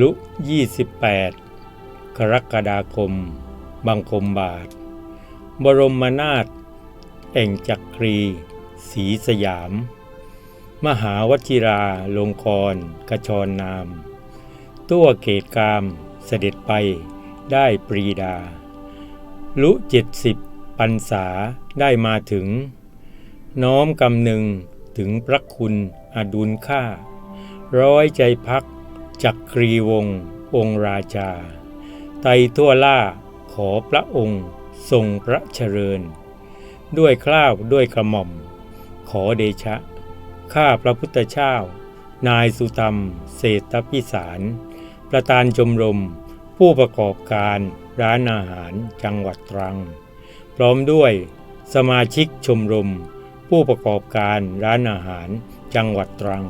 ลุ28 กรกฎาคม บังคมบาท บรมนาถแห่งจักรีศรีสยาม มหาวชิราลงกรกระชอนนาม ตัวเกตกามเสด็จไปได้ปรีดา ลุเจ็ดสิบปันษาได้มาถึง น้อมกำหนึ่งถึงพระคุณอดุลค่า ร้อยใจพัก จักกรีวงศ์องค์ราชา ไตทั่วล่าขอพระองค์ทรงพระเจริญ ด้วยคล้าวด้วยกระหม่อม ขอเดชะ ข้าพระพุทธเจ้านายสุตรมเศรษฐพิสาร ประธานชมรม ผู้ประกอบการร้านอาหารจังหวัดตรัง พร้อมด้วยสมาชิกชมรม ผู้ประกอบการร้านอาหารจังหวัดตรัง